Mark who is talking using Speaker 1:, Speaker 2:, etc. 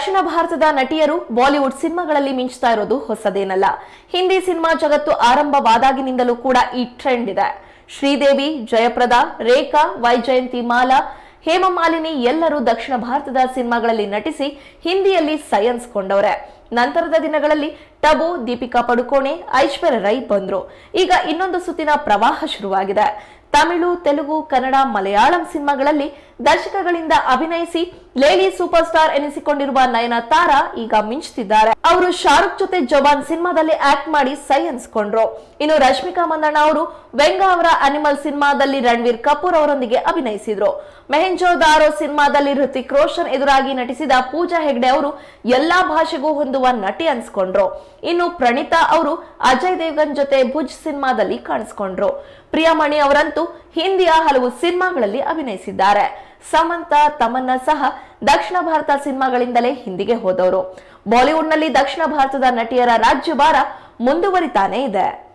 Speaker 1: ದಕ್ಷಿಣ ಭಾರತದ ನಟಿಯರು ಬಾಲಿವುಡ್ ಸಿನಿಮಾಗಳಲ್ಲಿ ಮಿಂಚ್ತಾ ಇರೋದು ಹೊಸದೇನಲ್ಲ. ಹಿಂದಿ ಸಿನಿಮಾ ಜಗತ್ತು ಆರಂಭವಾದಾಗಿನಿಂದಲೂ ಕೂಡ ಈ ಟ್ರೆಂಡ್ ಇದೆ. ಶ್ರೀದೇವಿ, ಜಯಪ್ರದಾ, ರೇಖಾ, ವೈಜಯಂತಿ ಮಾಲಾ ಹೇಮಮಾಲಿನಿ ಎಲ್ಲರೂ ದಕ್ಷಿಣ ಭಾರತದ ಸಿನಿಮಾಗಳಲ್ಲಿ ನಟಿಸಿ ಹಿಂದಿಯಲ್ಲಿ ಸೈನ್ಸ್ಕೊಂಡವ್ರೆ ನಂತರದ ದಿನಗಳಲ್ಲಿ ಟಬು, ದೀಪಿಕಾ ಪಡುಕೋಣೆ, ಐಶ್ವರ್ಯ ರೈ ಬಂದ್ರು. ಈಗ ಇನ್ನೊಂದು ಸುತ್ತಿನ ಪ್ರವಾಹ ಶುರುವಾಗಿದೆ. ತಮಿಳು, ತೆಲುಗು, ಕನ್ನಡ, ಮಲಯಾಳಂ ಸಿನಿಮಾಗಳಲ್ಲಿ ದಶಕಗಳಿಂದ ಅಭಿನಯಿಸಿ, ಲೇಡಿ ಸೂಪರ್ ಸ್ಟಾರ್ ಎನಿಸಿಕೊಂಡಿರುವ ನಯನತಾರಾ ಈಗ ಮಿಂಚುತ್ತಿದ್ದಾರೆ ಅವರು ಶಾರುಖ್ ಜೊತೆ ಜವಾನ್ ಸಿನಿಮಾದಲ್ಲಿ ಆಕ್ಟ್ ಮಾಡಿ ಸೈ ಅನ್ಸ್ಕೊಂಡ್ರು ಇನ್ನು ರಶ್ಮಿಕಾ ಮಂದಣ್ಣ ಅವರು ವೆಂಗ ಅವರ ಅನಿಮಲ್ ಸಿನಿಮಾದಲ್ಲಿ ರಣವೀರ್ ಕಪೂರ್ ಅವರೊಂದಿಗೆ ಅಭಿನಯಿಸಿದ್ರು. ಮೆಹೆಂಜೋ ದಾರೋ ಸಿನಿಮಾದಲ್ಲಿ ಹೃತಿಕ್ ರೋಷನ್ ಎದುರಾಗಿ ನಟಿಸಿದ ಪೂಜಾ ಹೆಗ್ಡೆ ಅವರು ಎಲ್ಲಾ ಭಾಷೆಗೂ ಹೊಂದುವ ನಟಿ ಅನ್ಸ್ಕೊಂಡ್ರು ಇನ್ನು ಪ್ರಣೀತಾ ಅವರು ಅಜಯ್ ದೇವ್ಗನ್ ಜೊತೆ ಭುಜ್ ಸಿನಿಮಾದಲ್ಲಿ ಕಾಣಿಸ್ಕೊಂಡ್ರು. ಪ್ರಿಯಾಮಣಿ ಅವರಂತೂ ಹಿಂದಿಯ ಹಲವು ಸಿನಿಮಾಗಳಲ್ಲಿ ಅಭಿನಯಿಸಿದ್ದಾರೆ. ಸಮಂತ, ತಮನ್ನ ಸಹ ದಕ್ಷಿಣ ಭಾರತ ಸಿನಿಮಾಗಳಿಂದಲೇ ಹಿಂದಿಗೆ ಹೋದವರು. ಬಾಲಿವುಡ್ನಲ್ಲಿ ದಕ್ಷಿಣ ಭಾರತದ ನಟಿಯರ ರಾಜ್ಯಭಾರ ಮುಂದುವರಿತಾನೇ ಇದೆ.